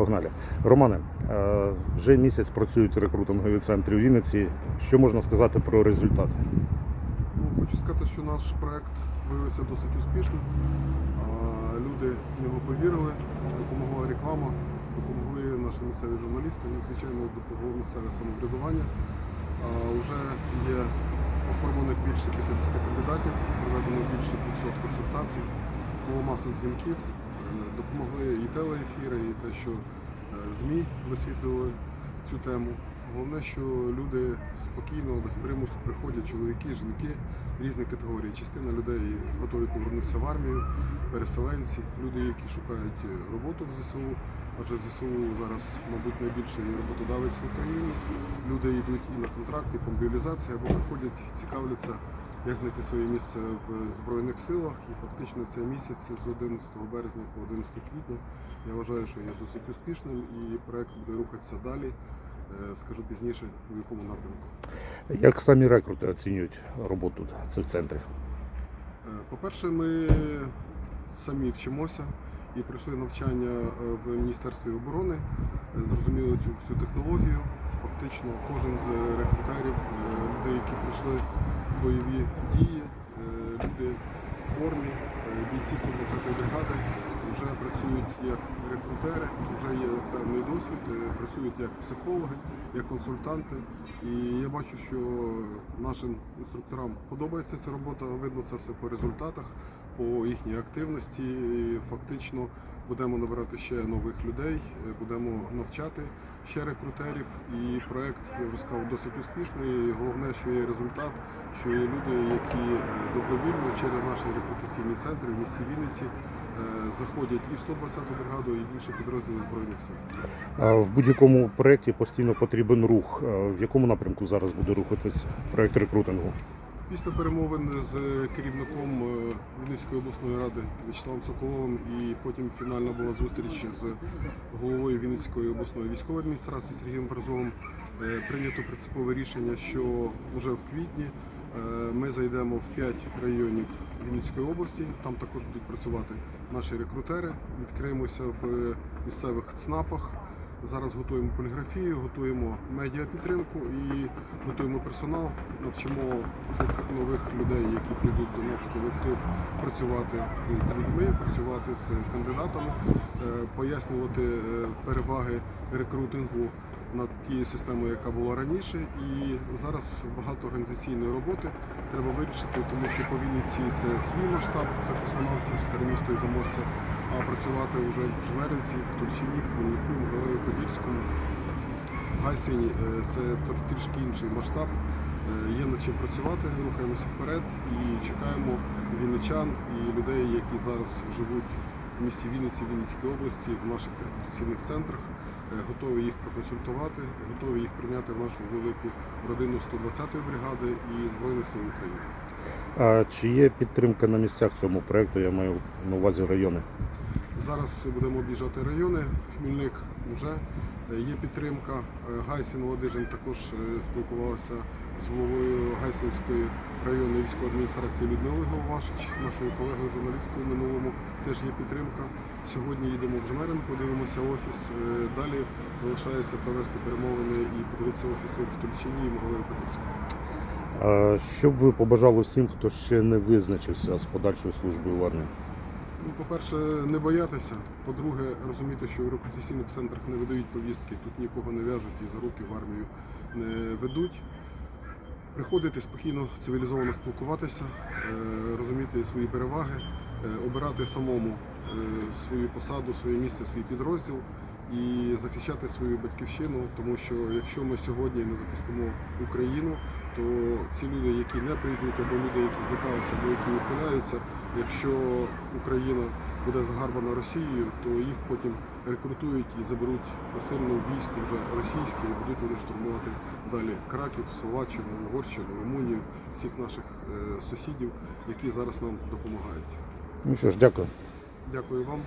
Погнали. Романе, е, вже місяць працюють рекрутингові центри в Вінниці. Що можна сказати про результати? Ну, хочу сказати, що наш проект виявився досить успішним. Люди в нього повірили, допомогла реклама, допомогли наші місцеві журналісти, ну, звичайно, допомогло місцеве самоврядування. А, Уже є оформлених більше 50 кандидатів, проведено більше 200 консультацій, було маса дзвінків, допомогли і телеефіри, і те, що е, ЗМІ висвітлювали цю тему. Головне, що люди спокійно, без примусу приходять, чоловіки, жінки, різні категорії. Частина людей готові повернутися в армію, переселенці, люди, які шукають е, роботу в ЗСУ, адже ЗСУ зараз, мабуть, найбільший роботодавець в Україні. Люди йдуть і на контракт, і по мобілізації, або приходять, цікавляться, як знайти своє місце в Збройних силах. І фактично цей місяць з 11 березня по 11 квітня я вважаю, що є досить успішним і проект буде рухатися далі. Е, Скажу пізніше, в якому напрямку. Як самі рекрути оцінюють роботу цих центрів? Е, По-перше, ми самі вчимося і пройшли навчання е, в Міністерстві оборони, зрозуміли цю всю технологію. Фактично, кожен з рекрутерів, людей, які пройшли бойові дії, е, люди в формі, е, бійці 120-ї бригади вже працюють як рекрутери, вже є певний досвід, е, працюють як психологи, як консультанти. І я бачу, що нашим інструкторам подобається ця робота. Видно це все по результатах, по їхній активності. І фактично будемо набирати ще нових людей, е, будемо навчати ще рекрутерів. І проект, я вже сказав, досить успішний. Головне, що є результат, що є люди, які е, добровільно через наші рекрутаційні центри в місті Вінниці е, заходять і в 120-ту бригаду, і в інші підрозділи збройних сил. В будь-якому проєкті постійно потрібен рух. В якому напрямку зараз буде рухатись проєкт рекрутингу? Після перемовин з керівником е, Вінницької обласної ради В'ячеславом Соколовим і потім фінальна була зустріч з головою Вінницької обласної військової адміністрації Сергієм Березовим. Е, Прийнято принципове рішення, що вже в квітні е, ми зайдемо в 5 районів Вінницької області. Там також будуть працювати наші рекрутери. Відкриємося в місцевих ЦНАПах. Зараз готуємо поліграфію, готуємо медіапідтримку і готуємо персонал, навчимо цих нових людей, які прийдуть до нас в колектив, працювати з людьми, працювати з кандидатами, е, пояснювати е, переваги рекрутингу над тією системою, яка була раніше. І зараз багато організаційної роботи треба вирішити, тому що по Вінниці це свій масштаб, це космонавтів, старе місто і замостя, а працювати вже в Жмеринці, в Тульчині, в Хмельнику, в Герої Подільському. Гайсені е, це трішки інший масштаб. Е, Є над чим працювати, рухаємося вперед і чекаємо вінничан і людей, які зараз живуть в місті Вінниці, Вінницькій області, в наших реабілітаційних центрах. Е, Готові їх проконсультувати, готові їх прийняти в нашу велику родину 120-ї бригади і Збройних сил України. А Чи є підтримка на місцях цьому проєкту? Я маю на увазі райони. Зараз будемо об'їжджати райони. Хмільник вже е, є підтримка. Е, Гайсин Ладижин також е, спілкувався з головою Гайсинської районної військової адміністрації Людмилою Головашич, нашою колегою журналісткою в минулому. Теж є підтримка. Сьогодні їдемо в Жмеринку, дивимося офіс. Далі залишається провести перемовини і подивитися офіси в Тульчині і Могилеві Подільську. Що б ви побажали всім, хто ще не визначився з подальшою службою в армії? Ну, по-перше, не боятися. По-друге, розуміти, що в рекрутаційних центрах не видають повістки, тут нікого не в'яжуть і за руки в армію не ведуть. Приходити спокійно, цивілізовано спілкуватися, е, розуміти свої переваги, е, обирати самому е, свою посаду, своє місце, свій підрозділ і захищати свою батьківщину, тому що якщо ми сьогодні не захистимо Україну, то ці люди, які не прийдуть, або люди, які зникалися, або які ухиляються, якщо Україна буде загарбана Росією, то їх потім рекрутують і заберуть насильно військо вже російське, і будуть вони штурмувати далі Краків, Словаччину, Угорщину, Румунію, всіх наших е, сусідів, які зараз нам допомагають. Ну що ж, дякую. Дякую вам.